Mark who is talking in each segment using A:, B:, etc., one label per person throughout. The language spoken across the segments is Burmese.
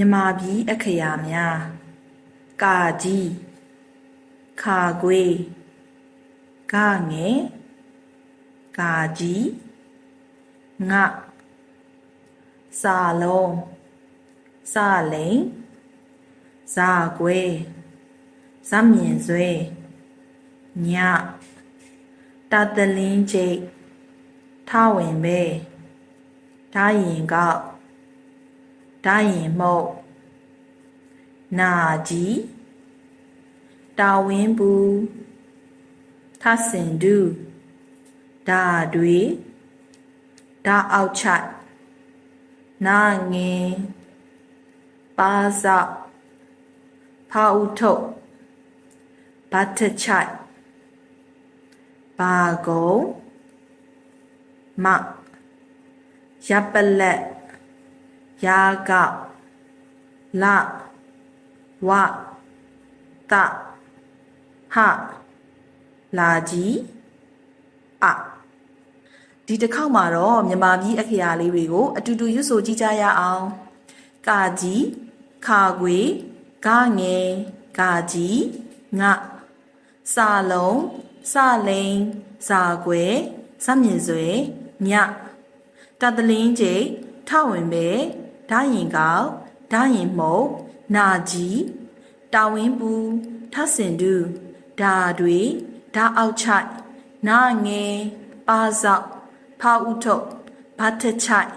A: မြမာပြည်အခရာများကာကြီးခါခွေကငယ်ကာကြီးငါစာလုံးစာလိန်ဇာခွေဇမြင်ဆွဲညတတလင်းကျိတ်ထဝင်ပဲဓာရင်ကောက် ဓာရင်မုတ်နာကြီးတာဝင်းဘူးထဆင်ဒူဓာတွေဓာအောက်ချိုက်နာငင်ပါဇောက်ဖာဥထုတ်ဘတ်တချိုက်ဘာကုံမရပ်ပလက် ယာကောက်လဝတဟလာကြီးအဒီတစ်ခေါက်မှာတော့မြန်မာပြည်အခရာလေးတွေကို အတူတူရွတ်ဆိုကြည့်ကြရအောင်ကာကြီးခါခွေဂငယ်ကာကြီးငါစာလုံးစလိန်စာခွဲစမြင့်စွဲညတတလင်းကျိတ်ထဝင်ပဲ ဓာရင်ကောက်ဓာရင်မုတ်နာကြီးတာဝင်းပူထဆင်ဒူဓာတွေဓာအောက်ချိုက်နာငယ်ပါဇောက်ဖာဥထုတ်ဘာထချိုက်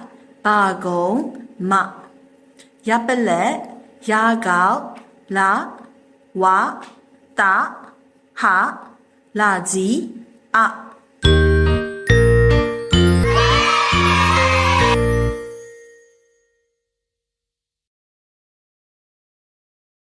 A: ဘာကုံမရပ်ပလက်ရာကောက်လာဝတာဟာလာကြီးအ